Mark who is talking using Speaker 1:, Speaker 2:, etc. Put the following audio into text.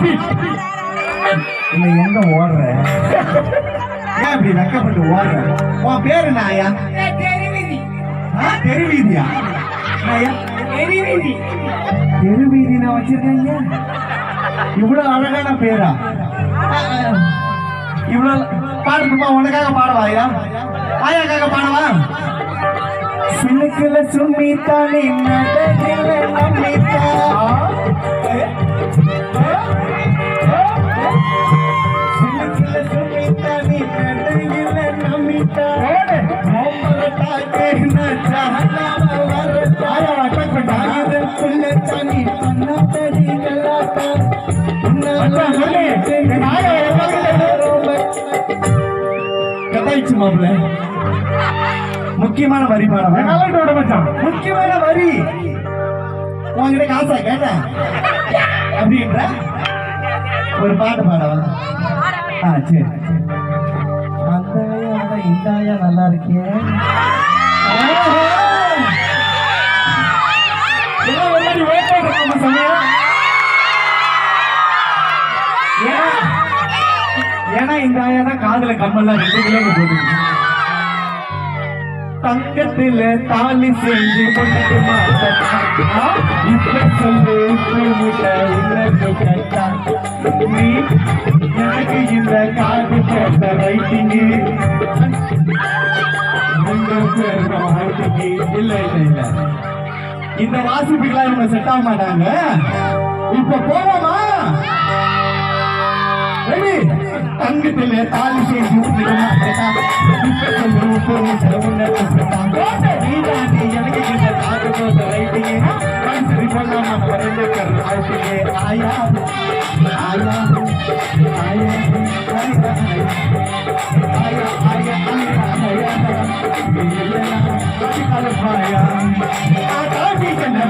Speaker 1: பாப்பி
Speaker 2: இல்ல எங்க ஓடுற? ஏன் இப்படி வெக்கப்பட்டு ஓடுற? உன் பேரு நாயா தெருவீதியா நாயா
Speaker 1: தெருவீதி
Speaker 2: நான் வச்சிருக்கீங்க இவ்வளவு அழகான பேரா? இவ்வளவு பாடுமா உனக்காக பாடவா ஐயா? ஆயாக்காக பாடவா? சிலுக்குல சும்மி தானே நடக்கில முக்கியமான வரி பாடம்
Speaker 1: மச்சான்
Speaker 2: முக்கியமான வரி உங்ககிட்ட காசா கேட்ட அப்படின்ற ஒரு பாட்டு பாடவா? ஆ சரி. அந்த இந்தாயா நல்லா இருக்கேன் ஏன்னா இந்த ஆயா தான் காதல கம்மெல்லாம் ரெண்டு கிலோ போட்டு தங்கத்துல தாலி செஞ்சு பொண்ணுக்கு இப்ப சொல்லு நீ எனக்கு இந்த காது கேட்ட வைத்தீங்க இந்த வாசிப்புக்கெல்லாம் இவங்க செட் ஆக மாட்டாங்க இப்ப போவோமா தங்கத்திலே தாலி செய்து எனக்கு இந்த தாக்கு ரைட்டிங்க சரி பண்ணாம பறந்து கருத்து ஆயா ஆயா ஆயா ஆயா ஆயா ஆயா ஆயா आकाशी कल भाया आकाशी चंद्र